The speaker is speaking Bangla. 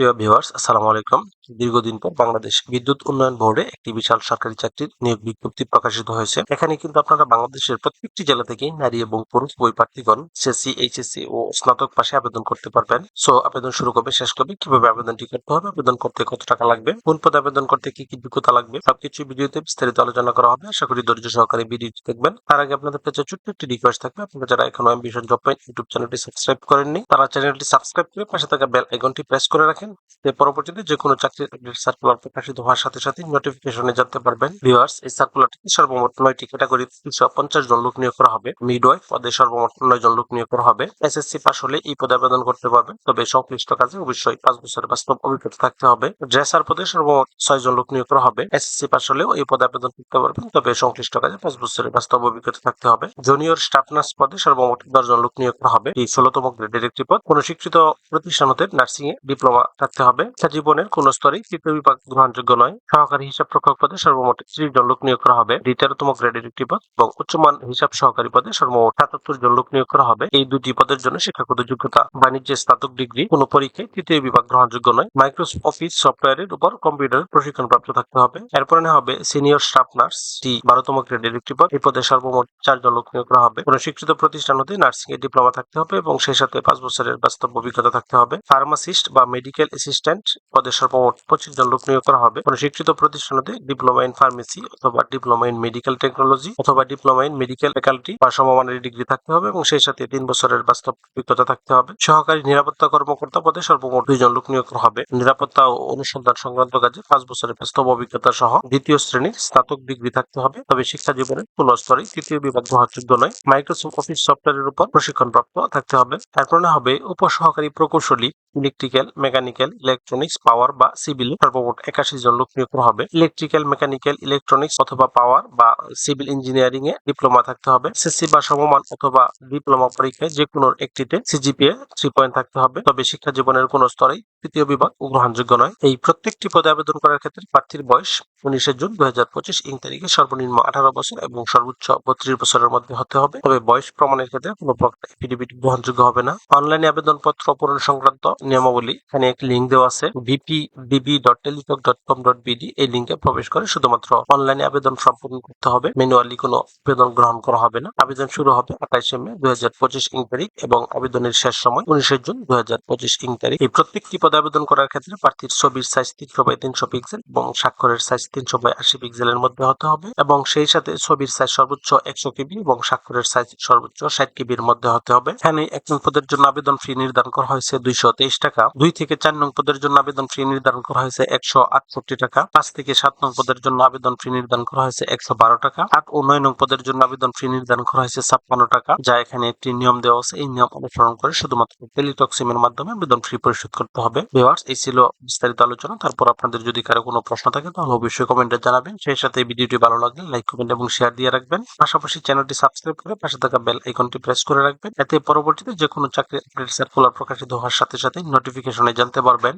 প্রিয় ভিউয়ার্স আসসালামু আলাইকুম। দীর্ঘদিন পর বাংলাদেশ বিদ্যুৎ উন্নয়ন বোর্ডে একটি বিশাল সরকারি চাকরির নিয়োগ বিজ্ঞপ্তি প্রকাশিত হয়েছে। এখানে কিন্তু আপনারা বাংলাদেশের প্রত্যেকটি জেলা থেকে নারী এবং পুরুষ বই প্রার্থীগণ এসএসসি এইচএসসি ও স্নাতক পাশে আবেদন করতে পারবেন। সো আবেদন শুরু করবে, শেষ করবে, কীভাবে আবেদনটি করতে হবে, আবেদন করতে কত টাকা লাগবে, কোন পদে আবেদন করতে কি কি যোগ্যতা লাগবে, সবকিছু ভিডিওতে বিস্তারিত আলোচনা করা হবে। আশা করি ধৈর্য সহকারে ভিডিওটি দেখবেন। তার আগে আপনাদের কাছে ছোট্ট একটি রিকোয়েস্ট থাকবে। আপনারা যারা এখনও অ্যাম্বিশন জব পয়েন্ট ইউটিউব চ্যানেলটি সাবস্ক্রাইব করেননি, তারা চ্যানেলটি সাবস্ক্রাইব করে পাশে থাকা বেল আইকনটি প্রেস করে রাখেন। পরবর্তীতে যে কোনো আপডেট সার্কুলার প্রকাশিত হওয়ার সাথে সাথে নোটিফিকেশনে জানতে পারবেন। ভিউয়ার্স এই সার্কুলারটিতে সর্বমোট নয়টি ক্যাটাগরি তিনশো পঞ্চাশ জন লোক নিয়োগ করা হবে। পদে সর্বমোট নয় জন লোক নিয়োগ করা হবে। এসএসসি পাস হলে এই পদে আবেদন করতে পারবেন। তবে সংশ্লিষ্ট কাজে অবশ্যই পাঁচ বছরের বাস্তব অভিজ্ঞতা থাকতে হবে। ড্রেসার পদে সর্বমোট ছয় জন লোক নিয়োগ করা হবে। এসএসসি পাস হলেও এই পদে আবেদন করতে পারবেন। তবে সংশ্লিষ্ট কাজে পাঁচ বছরের বাস্তব অভিজ্ঞতা থাকতে হবে। জুনিয়র স্টাফ নার্স পদে সর্বমোট দশ জন লোক নিয়োগ করা হবে। এই ষোলতম গ্রেডের একটি পদ। কোন শিক্ষিত প্রতিষ্ঠান হতে নার্সিং এ ডিপ্লোমা থাকতে হবে। জীবনের কোন স্তরে তৃতীয় বিভাগ গ্রহণযোগ্য নয়। সহকারী হিসাব রক্ষক পদে সর্বমোট ত্রিশ জন লোক নিয়োগ করা হবে। দ্বিতীয়তম গ্রেডের একটি পদ এবং উচ্চমান হিসাব সহকারী পদে সর্বমোট সাতাত্তর জন লোক নিয়োগ করা হবে। এই দুটি পদের জন্য শিক্ষাগত যোগ্যতা, বাণিজ্যে স্নাতক ডিগ্রি, কোন পরীক্ষায় তৃতীয় বিভাগ গ্রহণযোগ্য নয়। মাইক্রোসফট অফিস সফটওয়্যারের উপর কম্পিউটার প্রশিক্ষণ প্রাপ্ত থাকতে হবে। এরপরে হবে সিনিয়র স্টাফ নার্স, টি বারোতম গ্রেডের একটি পদ। এই পদে সর্বমোট চারজন লোক নিয়োগ করা হবে। কোন শিক্ষিত প্রতিষ্ঠান হতে নার্সিং এর ডিপ্লোমা থাকতে হবে এবং সেই সাথে পাঁচ বছরের বাস্তব অভিজ্ঞতা থাকতে হবে। ফার্মাসিস্ট বা মেডিকেল অ্যাসিস্ট্যান্ট পদে সর্বমোট পঁচিশ জন লোক নিয়োগ করা হবে। কোন শিক্ষিত প্রতিষ্ঠান ডিপ্লোমা ইন ফার্মেসি অথবা ডিপ্লোমা ইন মেডিকেল টেকনোলজি অথবা ডিপ্লোমা ইন মেডিকেল ফ্যাকাল্টি বা সমমানের ডিগ্রি থাকতে হবে এবং সেই সাথে তিন বছরের বাস্তব অভিজ্ঞতা থাকতে হবে। সহকারী নিরাপত্তা কর্মকর্তা পদে সর্বমোট দুইজন লোক নিয়োগ করা হবে। নিরাপত্তা ও অনুসন্ধান সংক্রান্ত কাজে পাঁচ বছরের বাস্তব অভিজ্ঞতা সহ দ্বিতীয় শ্রেণির স্নাতক ডিগ্রি থাকতে হবে। তবে শিক্ষা জীবনের কোন স্তরে তৃতীয় বিভাগ গ্রহণযোগ্য নয়। মাইক্রোসফট অফিস সফটওয়্যারের উপর প্রশিক্ষণ প্রাপ্ত থাকতে হবে। তারপরে হবে উপসহকারী প্রকৌশলী, ইলেকট্রিক্যাল, মেকানিক্যাল, ইলেকট্রনিক্স, পাওয়ার বা সিভিল, সর্বমোট একাশি জন লোক নিয়োগ করা হবে। ইলেকট্রিক্যাল মেকানিক্যাল ইলেকট্রনিক্স অথবা পাওয়ার বা সিভিল ইঞ্জিনিয়ারিং এ ডিপ্লোমা থাকতে হবে। এসএসসি বা সমমান অথবা ডিপ্লোমা পরীক্ষায় যে কোনো একটিতে সিজিপিএ থ্রি পয়েন্ট থাকতে হবে। তবে শিক্ষা জীবনের কোনো স্তরেই তৃতীয় বিভাগ গ্রহণযোগ্য নয়। এই প্রত্যেকটি পদে আবেদন করার ক্ষেত্রে প্রার্থীর বয়স উনিশে জুন দুই হাজার পঁচিশ ইং তারিখে সর্বনিম্ন আঠারো বছর এবং সর্বোচ্চ বত্রিশ বছরের মধ্যে হতে হবে। তবে বয়স প্রমাণের ক্ষেত্রে কোনো এফিডেভিট গ্রহণযোগ্য হবে না। অনলাইনে আবেদনপত্র পূরণ সংক্রান্ত নিয়মাবলী এখানে একটি লিঙ্ক দেওয়া আছে। ভিপি বিবি ডট ডট কম ডট এই লিঙ্কে প্রবেশ করে শুধুমাত্র অনলাইনে আবেদন সম্পূর্ণ করতে হবে। ম্যানুয়ালি কোনো আবেদন গ্রহণ করা হবে না। আবেদন শুরু হবে আঠাইশে মে দুই হাজার পঁচিশ ইং তারিখ এবং আবেদনের শেষ সময় উনিশে জুন দুই হাজার পঁচিশ ইং তারিখ। এই প্রত্যেকটি পদে আবেদন করার ক্ষেত্রে প্রার্থীর ছবির সাইজ তিনশো বাই তিনশো পিক্সেল এবং স্বাক্ষরের সাইজ তিনশো বাই আশি পিক্সেলের মধ্যে হতে হবে এবং সেই সাথে ছবির সাইজ সর্বোচ্চ একশো কেবি এবং স্বাক্ষরের সাইজ সর্বোচ্চ ষাট কেবির মধ্যে হতে হবে। এখানে এক নং পদের জন্য আবেদন ফি নির্ধারণ করা হয়েছে দুইশো তেইশ টাকা। দুই থেকে চার নং পদের জন্য আবেদন ফি নির্ধারণ করা হয়েছে একশো আটষট্টি টাকা। পাঁচ থেকে সাত নং পদের জন্য আবেদন ফি নির্ধারণ করা হয়েছে একশো বারো টাকা। আট ও নয় নং পদের জন্য আবেদন ফি নির্ধারণ করা হয়েছে ছাপ্পান্ন টাকা, যা এখানে একটি নিয়ম দেওয়া আছে। এই নিয়ম অনুসরণ করে শুধুমাত্র টেলিটক সিমের মাধ্যমে আবেদন ফি পরিশোধ করতে হবে। ভিউয়ার্স, এই ছিল বিস্তারিত আলোচনা। তারপর আপনাদের যদি কারও কোনো প্রশ্ন থাকে, তাহলে অবশ্যই কমেন্টে জানাবেন। সেই সাথে ভিডিওটি ভালো লাগলে লাইক, কমেন্ট এবং শেয়ার দিয়ে রাখবেন। পাশাপাশি চ্যানেলটি সাবস্ক্রাইব করে পাশে থাকা বেল আইকনটি প্রেস করে রাখবেন। এতে পরবর্তীতে যে কোনো চাকরি আপডেট সার্কুলার প্রকাশিত হওয়ার সাথে সাথে নোটিফিকেশনে জানতে পারবেন।